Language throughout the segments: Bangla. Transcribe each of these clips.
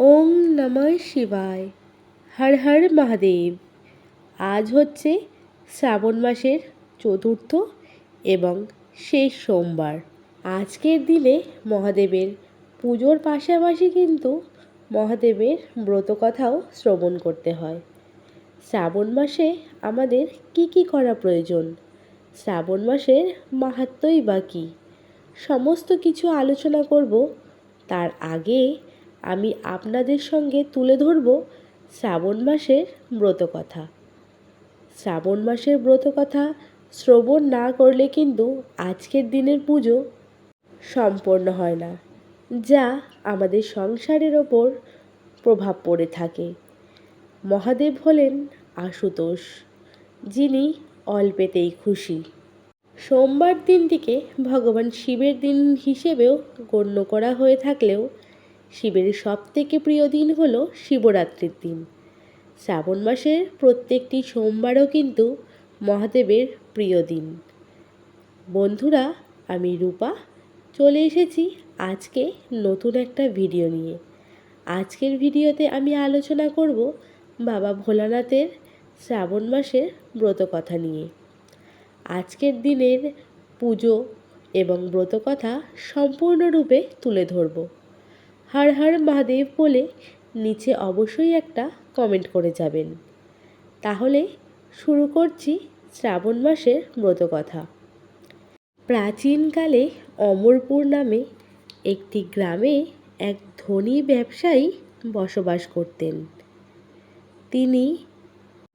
ওম নমঃ শিবায়। হর হর মহাদেব। আজ হচ্ছে শ্রাবণ মাসের চতুর্থ এবং শেষ সোমবার। আজকের দিনে মহাদেবের পুজোর পাশাপাশি কিন্তু মহাদেবের ব্রতকথাও শ্রবণ করতে হয়। শ্রাবণ মাসে আমাদের কি কি করা প্রয়োজন? শ্রাবণ মাসের মাহাত্মই বা কী? সমস্ত কিছু আলোচনা করব। তার আগে আমি আপনাদের সঙ্গে তুলে ধরব শ্রাবণ মাসের ব্রতকথা। শ্রাবণ মাসের ব্রতকথা শ্রবণ না করলে কিন্তু আজকের দিনের পুজো সম্পন্ন হয় না, যা আমাদের সংসারের ওপর প্রভাব পড়ে থাকে। মহাদেব হলেন আশুতোষ, যিনি অল্পেতেই খুশি। সোমবার দিনটিকে ভগবান শিবের দিন হিসেবেও গণ্য করা হয়ে থাকলেও শিবের সবথেকে প্রিয় দিন হল শিবরাত্রির দিন। শ্রাবণ মাসের প্রত্যেকটি সোমবারও কিন্তু মহাদেবের প্রিয় দিন। বন্ধুরা, আমি রূপা, চলে এসেছি আজকে নতুন একটা ভিডিও নিয়ে। আজকের ভিডিওতে আমি আলোচনা করব বাবা ভোলানাথের শ্রাবণ মাসের ব্রতকথা নিয়ে। আজকের দিনের পুজো এবং ব্রতকথা সম্পূর্ণরূপে তুলে ধরব। হর হর মহাদেব বলে নিচে অবশ্যই একটা কমেন্ট করে যাবেন। তাহলে শুরু করছি শ্রাবণ মাসের ব্রতকথা। প্রাচীনকালে অমরপুর নামে একটি গ্রামে এক ধনী ব্যবসায়ী বসবাস করতেন। তিনি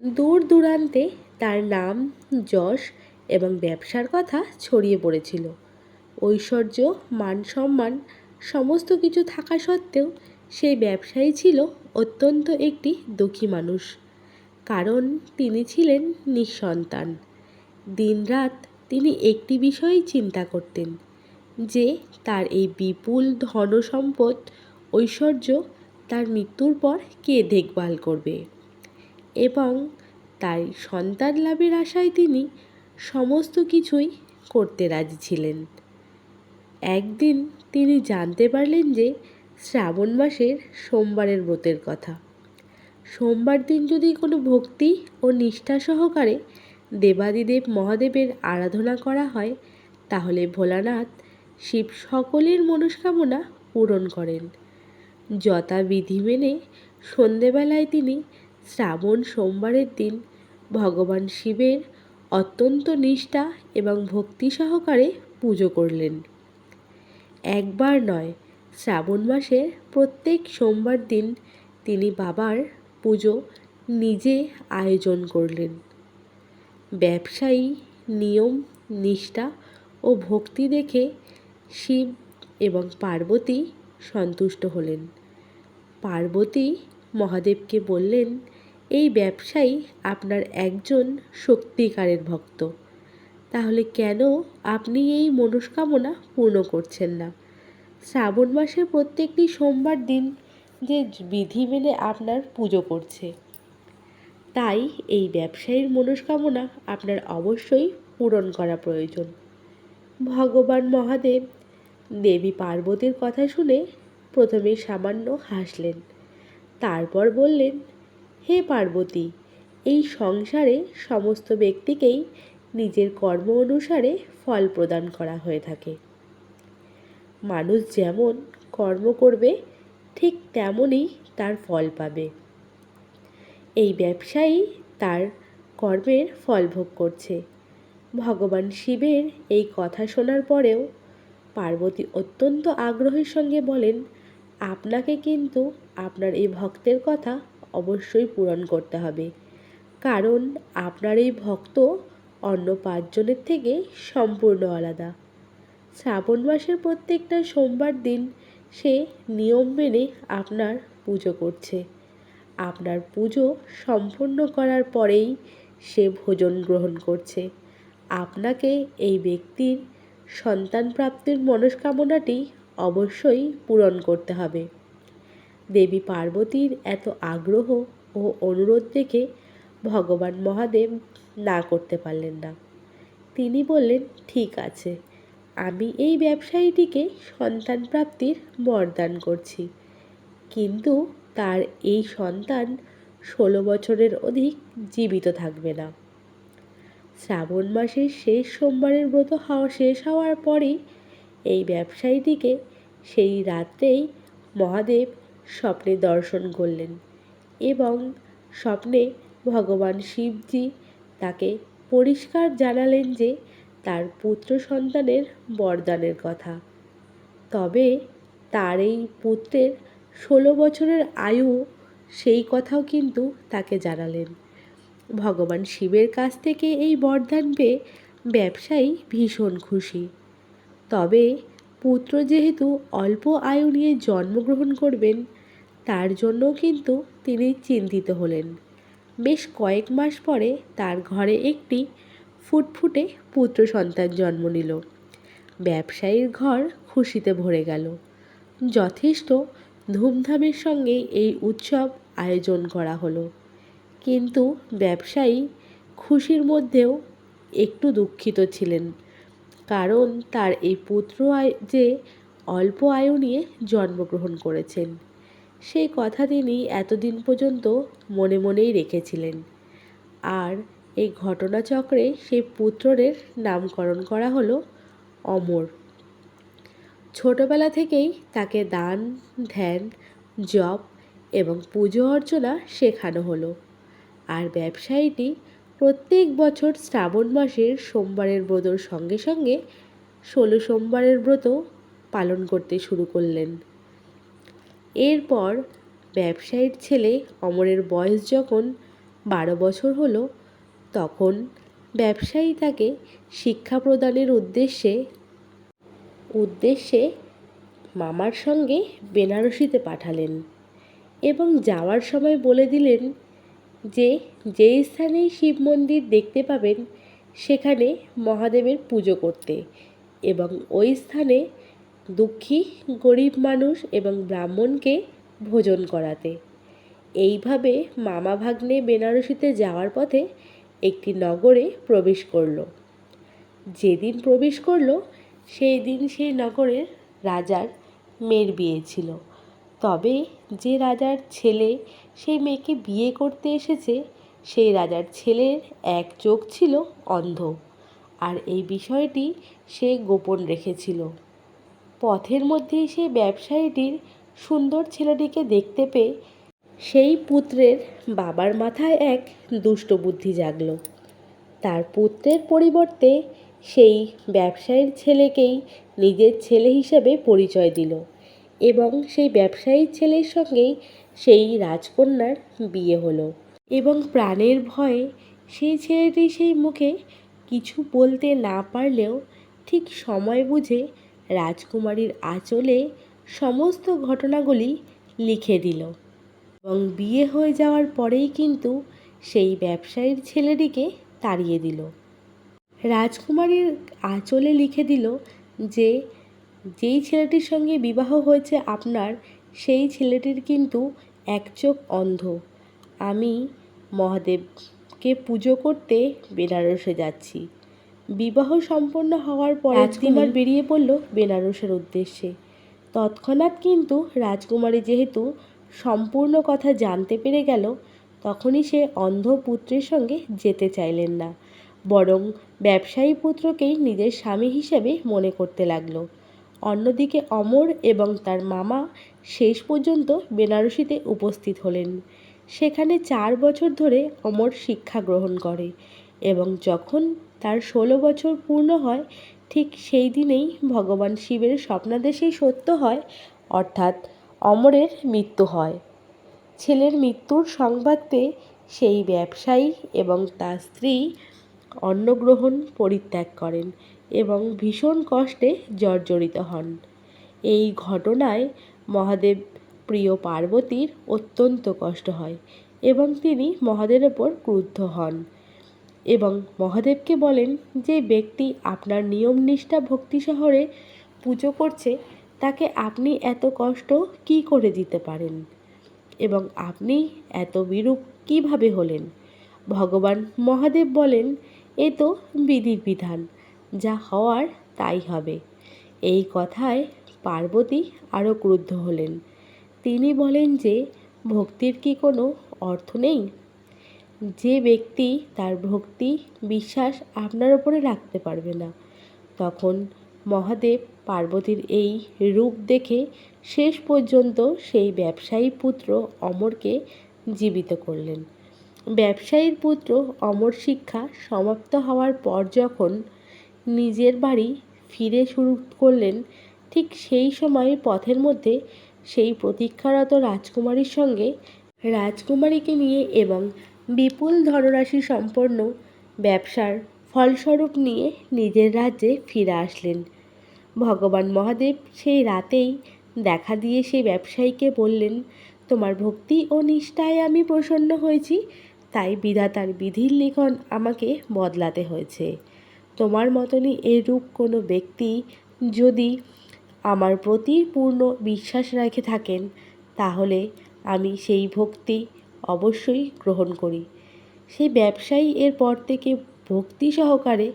দূর দূরান্তে তার নাম, যশ এবং ব্যবসার কথা ছড়িয়ে পড়েছিল। ঐশ্বর্য, মান সম্মান সমস্ত কিছু থাকা সত্ত্বেও সেই ব্যবসায়ী ছিল অত্যন্ত একটি দুঃখী মানুষ। কারণ তিনি ছিলেন নিঃসন্তান। দিনরাত তিনি একটি বিষয়েই চিন্তা করতেন, যে তার এই বিপুল ধনসম্পদ, ঐশ্বর্য তার মৃত্যুর পর কে দেখভাল করবে? এবং তাই সন্তান লাভের আশায় তিনি সমস্ত কিছুই করতে রাজি ছিলেন। একদিন তিনি জানতে পারলেন যে শ্রাবণ মাসের সোমবারের ব্রতের কথা। সোমবার দিন যদি কোনো ভক্তি ও নিষ্ঠা সহকারে দেবাদিদেব মহাদেবের আরাধনা করা হয়, তাহলে ভোলানাথ শিব সকলের মনস্কামনা পূরণ করেন। যথাবিধি মেনে সন্ধেবেলায় তিনি শ্রাবণ সোমবারের দিন ভগবান শিবের অত্যন্ত নিষ্ঠা এবং ভক্তি সহকারে পুজো করলেন। একবার নয়, শ্রাবণ মাসের প্রত্যেক সোমবার দিন তিনি বাবার পুজো নিজে আয়োজন করলেন। ব্যবসায়ী, নিয়ম, নিষ্ঠা ও ভক্তি দেখে শিব এবং পার্বতী সন্তুষ্ট হলেন। পার্বতী মহাদেবকে বললেন, এই ব্যবসায়ী আপনার একজন সত্যিকারের ভক্ত। তাহলে কেন আপনি এই মনস্কামনা পূর্ণ করছেন না? শ্রাবণ মাসের প্রত্যেকটি সোমবার দিন যে বিধি মেনে আপনার পুজো করছে তাই এই ব্যবসায়ীর মনস্কামনা আপনার অবশ্যই পূরণ করা প্রয়োজন। ভগবান মহাদেব দেবী পার্বতীর কথা শুনে প্রথমে সামান্য হাসলেন, তারপর বললেন, হে পার্বতী, এই সংসারে সমস্ত ব্যক্তিকেই নিজের কর্ম অনুসারে ফল প্রদান করা হয়ে থাকে। মানুষ যেমন কর্ম করবে, ঠিক তেমনই তার ফল পাবে। এই ব্যবসায়ী তার কর্মের ফল ভোগ করছে। ভগবান শিবের এই কথা শোনার পরেও পার্বতী অত্যন্ত আগ্রহের সঙ্গে বলেন, আপনাকে কিন্তু আপনার এই ভক্তের কথা অবশ্যই পূরণ করতে হবে। কারণ আপনার এই ভক্ত অন্য পাঁচজনের থেকে সম্পূর্ণ আলাদা। শ্রাবণ মাসের প্রত্যেকটা সোমবার দিন সে নিয়ম মেনে আপনার পুজো করছে। আপনার পুজো সম্পূর্ণ করার পরেই সে ভোজন গ্রহণ করছে। আপনাকে এই ব্যক্তির সন্তান প্রাপ্তির মনস্কামনাটি অবশ্যই পূরণ করতে হবে। দেবী পার্বতীর এত আগ্রহ ও অনুরোধ দেখে ভগবান মহাদেব না করতে পারলেন না। তিনি বললেন, ঠিক আছে, আমি এই ব্যবসায়ীটিকে সন্তান প্রাপ্তির বরদান করছি। কিন্তু তার এই সন্তান ষোলো বছরের অধিক জীবিত থাকবে না। শ্রাবণ মাসের শেষ সোমবারের ব্রত হওয়া শেষ হওয়ার পরেই এই ব্যবসায়ীটিকে সেই রাত্রেই মহাদেব স্বপ্নে দর্শন করলেন এবং স্বপ্নে ভগবান শিবজি তাকে পরিষ্কার জানালেন যে তার পুত্র সন্তানের বরদানের কথা। তবে তার এই পুত্রের ষোলো বছরের আয়ু সেই কথাও কিন্তু তাকে জানালেন। ভগবান শিবের কাছ থেকে এই বরদান পেয়ে ব্যবসায়ী ভীষণ খুশি। তবে পুত্র যেহেতু অল্প আয়ু নিয়ে জন্মগ্রহণ করবেন, তার জন্যও কিন্তু তিনি চিন্তিত হলেন। বেশ কয়েক মাস পরে তার ঘরে একটি ফুটফুটে পুত্র সন্তান জন্ম নিল। ব্যবসায়ীর ঘর খুশিতে ভরে গেল। যথেষ্ট ধুমধামের সঙ্গে এই উৎসব আয়োজন করা হলো। কিন্তু ব্যবসায়ী খুশির মধ্যেও একটু দুঃখিত ছিলেন। কারণ তার এই পুত্র যে অল্প আয়ু নিয়ে জন্মগ্রহণ করেছেন। সেই কথা তিনি এতদিন পর্যন্ত মনে মনেই রেখেছিলেন। আর এই ঘটনাচক্রে সেই পুত্রের নামকরণ করা হলো অমর। ছোটবেলা থেকেই তাকে দান, ধ্যান, জপ এবং পুজো অর্চনা শেখানো হলো। আর ব্যবসায়ীটি প্রত্যেক বছর শ্রাবণ মাসের সোমবারের ব্রতর সঙ্গে সঙ্গে ষোলো সোমবারের ব্রত পালন করতে শুরু করলেন। এরপর ব্যবসায়ীর ছেলে অমরের বয়স যখন বারো বছর হলো, তখন ব্যবসায়ী তাকে শিক্ষা প্রদানের উদ্দেশ্যে উদ্দেশ্যে মামার সঙ্গে বেনারসিতে পাঠালেন এবং যাওয়ার সময় বলে দিলেন যে, যেই স্থানেই শিব মন্দির দেখতে পাবেন, সেখানে মহাদেবের পুজো করতে এবং ওই স্থানে দুঃখী, গরিব মানুষ এবং ব্রাহ্মণকে ভোজন করাতে। এইভাবে মামা ভাগ্নে বেনারসিতে যাওয়ার পথে একটি নগরে প্রবেশ করল। যেদিন প্রবেশ করল, সেই দিন সেই নগরের রাজার মেয়ের বিয়ে ছিল। তবে যে রাজার ছেলে সেই মেয়েকে বিয়ে করতে এসেছে, সেই রাজার ছেলের এক চোখ ছিল অন্ধ। আর এই বিষয়টি সে গোপন রেখেছিল। পথের মধ্যেই সেই ব্যবসায়ীটির সুন্দর ছেলেটিকে দেখতে পেয়ে সেই পুত্রের বাবার মাথায় এক দুষ্ট বুদ্ধি জাগল। তার পুত্রের পরিবর্তে সেই ব্যবসায়ীর ছেলেকেই নিজের ছেলে হিসেবে পরিচয় দিল এবং সেই ব্যবসায়ীর ছেলের সঙ্গেই সেই রাজকন্যার বিয়ে হলো এবং প্রাণের ভয়ে সেই ছেলেটি সেই মুখে কিছু বলতে না পারলেও ঠিক সময় বুঝে রাজকুমারীর আঁচলে সমস্ত ঘটনাগুলি লিখে দিল। এবং বিয়ে হয়ে যাওয়ার পরেই কিন্তু সেই ব্যবসায়ীর ছেলেটিকে তাড়িয়ে দিল। রাজকুমারীর আঁচলে লিখে দিল যে, যেই ছেলেটির সঙ্গে বিবাহ হয়েছে আপনার, সেই ছেলেটির কিন্তু এক চোখ অন্ধ। আমি মহাদেবকে পুজো করতে বেনারসে যাচ্ছি। বিবাহ সম্পন্ন হওয়ার পর রাজকুমার। বেরিয়ে পড়ল বেনারসের উদ্দেশ্যে। তৎক্ষণাৎ কিন্তু রাজকুমারী যেহেতু সম্পূর্ণ কথা জানতে পেরে গেল তখনই সে অন্ধ পুত্রের সঙ্গে যেতে চাইলেন না বরং ব্যবসায়ী পুত্রকেই নিজের স্বামী হিসেবে মনে করতে লাগল। অন্যদিকে অমর এবং তার মামা শেষ পর্যন্ত বেনারসিতে উপস্থিত হলেন। সেখানে চার বছর ধরে অমর শিক্ষা গ্রহণ করে এবং যখন তার ষোলো বছর পূর্ণ হয়, ঠিক সেই দিনেই ভগবান শিবের স্বপ্নাদেশেই সত্য হয়, অর্থাৎ অমরের মৃত্যু হয়। ছেলের মৃত্যুর সংবাদ পেয়ে সেই ব্যবসায়ী এবং তার স্ত্রী অন্নগ্রহণ পরিত্যাগ করেন এবং ভীষণ কষ্টে জর্জরিত হন। এই ঘটনায় মহাদেব প্রিয় পার্বতীর অত্যন্ত কষ্ট হয় এবং তিনি মহাদেবের ওপর ক্রুদ্ধ হন। এবং মহাদেবকে বলেন যে ব্যক্তি আপনার নিয়ম নিষ্ঠা ভক্তি শহরে পুজো করছে, তাকে আপনি এত কষ্ট কি করে দিতে পারেন? এবং আপনি এত বিরূপ কীভাবে হলেন? ভগবান মহাদেব বলেন, এ তো বিধির বিধান, যা হওয়ার তাই হবে। এই কথায় পার্বতী আরও ক্রুদ্ধ হলেন। তিনি বলেন যে, ভক্তির কি কোনো অর্থ নেই? যে ব্যক্তি তার ভক্তি, বিশ্বাস আপনার ওপরে রাখতে পারবে না। তখন মহাদেব পার্বতীর এই রূপ দেখে শেষ পর্যন্ত সেই ব্যবসায়ী পুত্র অমরকে জীবিত করলেন। ব্যবসায়ীর পুত্র অমর শিক্ষা সমাপ্ত হওয়ার পর যখন নিজের বাড়ি ফিরে শুরু করলেন, ঠিক সেই সময় পথের মধ্যে সেই প্রতীক্ষারত রাজকুমারীর সঙ্গে রাজকুমারীকে নিয়ে এবং বিপুল ধনরাশি সম্পন্ন ব্যবসার ফলস্বরূপ নিয়ে নিজের রাজ্যে ফিরে আসলেন। ভগবান মহাদেব সেই রাতেই দেখা দিয়ে সেই ব্যবসায়ীকে বললেন, তোমার ভক্তি ও নিষ্ঠায় আমি প্রসন্ন হয়েছি, তাই বিধাতার বিধির লিখন আমাকে বদলাতে হয়েছে। তোমার মতনই এরূপ কোনো ব্যক্তি যদি আমার প্রতি পূর্ণ বিশ্বাস রেখে থাকেন, তাহলে আমি সেই ভক্তি অবশ্যই গ্রহণ করি। সেই ব্যবসায়ী এরপর থেকে ভক্তি সহকারে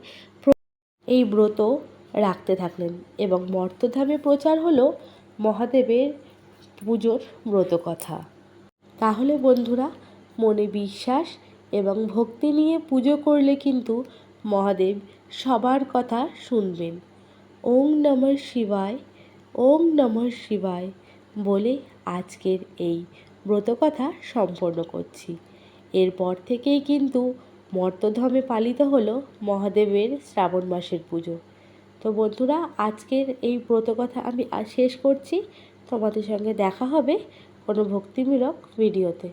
এই ব্রত রাখতে থাকলেন এবং মর্তধামে প্রচার হলো মহাদেবের পুজোর ব্রত কথা। তাহলে বন্ধুরা, মনে বিশ্বাস এবং ভক্তি নিয়ে পুজো করলে কিন্তু মহাদেব সবার কথা শুনবেন। ওং নমঃ শিবায় ওং নমঃ শিবায় বলে আজকের এই ব্রতকথা সম্পন্ন করছি। এরপর থেকেই কিন্তু মর্তধামে পালিত হলো মহাদেবের শ্রাবণ মাসের পুজো। তো বন্ধুরা, আজকের এই ব্রতকথা আমি শেষ করছি। তোমাদের সঙ্গে দেখা হবে কোনো ভক্তিমূলক ভিডিওতে।